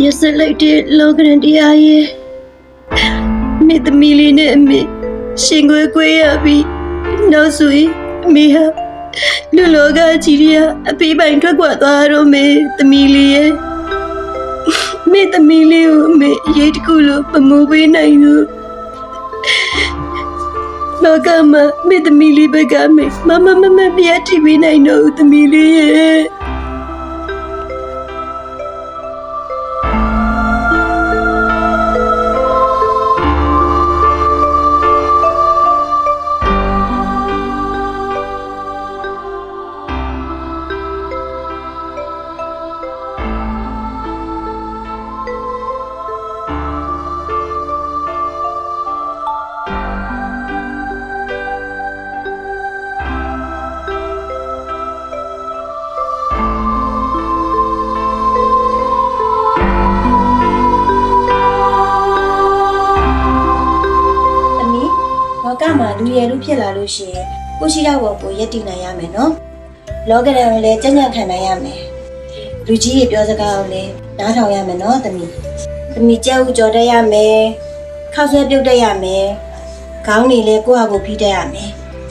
ရစလိုက်တဲ့လောကရန်တရားရဲ့မိသမီးလေးနဲ့အမေရှင်ခွေခွေရပြီးနောက်ဆိုရင်အမေဟာလူလောကကြီးရအဖေပိုင်ထွက်ခွာသွားတော့မေသမီးလေးရဲ့မေသမီးလေးကိုအမေရိတ်တကူလို့မမိုးပေးနိုင်ဘူးလောကမှာမေသမီးလေးဘက်ကမေမမမမပြတ်တီးပေးနိုင်တော့ဘူးသမီးလေးရဲ့။ ကမှာလူရည်လူဖြစ်လာလို့ရှိရင်ကိုရှိတော့ဘောကိုရက်တည်နိုင်ရမယ်နော်။လောကရန်ကိုလည်းကြံ့ကြံ့ခံနိုင်ရမယ်။လူကြီးရဲ့ပြောစကားကိုလည်းနားထောင်ရမယ်နော်သမီး။သမီးကြက်ဥကြော်တတ်ရမယ်။ခောက်ဆွဲပြုတ်တတ်ရမယ်။ခေါင်းနေလည်းကိုယ့်ဟာကိုယ်ဖိတတ်ရမယ်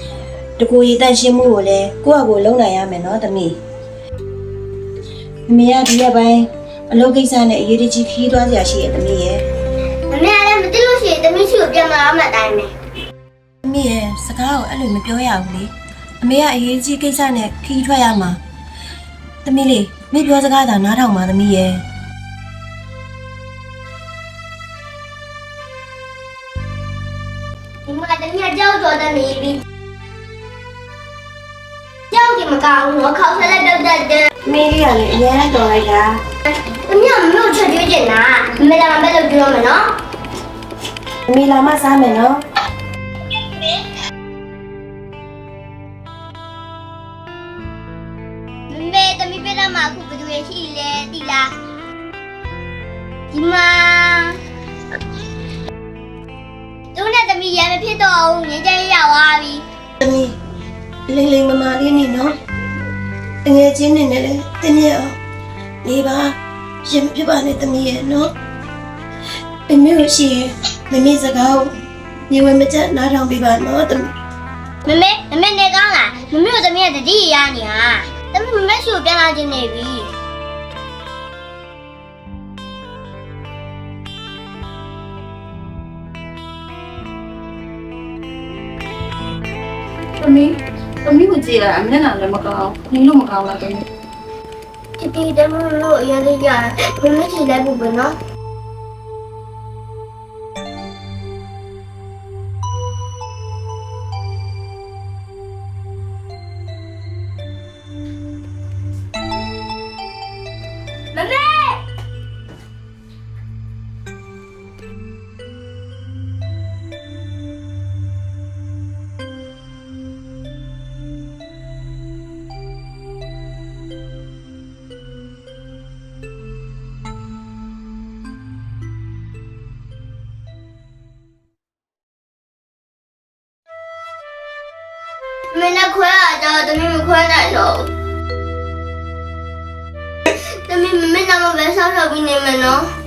။တကူရည်တန့်ရှင်းမှုကိုလည်းကိုယ့်ဟာကိုယ်လုံနိုင်ရမယ်နော်သမီး။အမေကဒီရက်ပိုင်းအလုပ်ကိစ္စနဲ့အရေးတကြီးခီးသွားစရာရှိရဲ့သမီးရဲ့မမေကလည်းမသိလို့ရှိရင်တမီးရှိကိုပြန်မလာမှအတိုင်းပဲအ မေရဲ့စကားကိုအဲ့လိုမပြောရဘူးလေအမေကအရေးကြီးကိစ္စနဲ့ခီးထွက်ရမှာသမီးလေးမေပြောစကားသာနားထောင်ပါသမီးရဲ့ဒီမှာတမီးကကြောက်တော်တဲ့နေပြီးကြောက်ဒီမကောင်းဘူးခေါက်ဆွဲလိုက်တော့တဲ့အမေလေးကလည်းအများကြီးတော်လိုက်တာတမီးကမလို့ချက်ကျွေးကျင်တာမမေလာမပဲလို့ပြောမယ်နော်အမေလာမစားမယ်နော် မမေတမီးပြတာမှာအခုဘယ်သူရရှိလဲတိလားဒီမှာသူနဲ့တမီးရမဖြစ်တော့ဘူးငင်းကြရောက်သွားပြီသမီးလိမ့်လိမ့်မမလေးနေနော်တငယ်ချင်းနေနဲ့လေတင်းရအောင်နေပါရင်မဖြစ်ပါနဲ့သမီးရဲ့နော်အမေကိုရှိရင်မမေစကားကို ညီဝဲမချက်နားထောင်ပေးပါနော်သမီးမမေမမေနေကောင်းလားမမေတို့တမီးကတတိရနေဟာတမီးမမေရှိကိုပြန်လာခြင်းနေပြီသမီးသမီးကိုကြည့်ရအမျက်နှာလည်းမကောင်းနင်းလို့မကောင်းလားသမီးဒီဒီတမီးလို့အရင်လေးကြာမမေချီလိုက်ဖို့ပဲနော် ။မင်းနဲ့ခွဲရကြတော့သမီးမခွဲနိုင်တော့ဘူး။သမီးမင်းနဲ့မပဲဆောက်ရှောက်ပြီးနေမယ်နော်။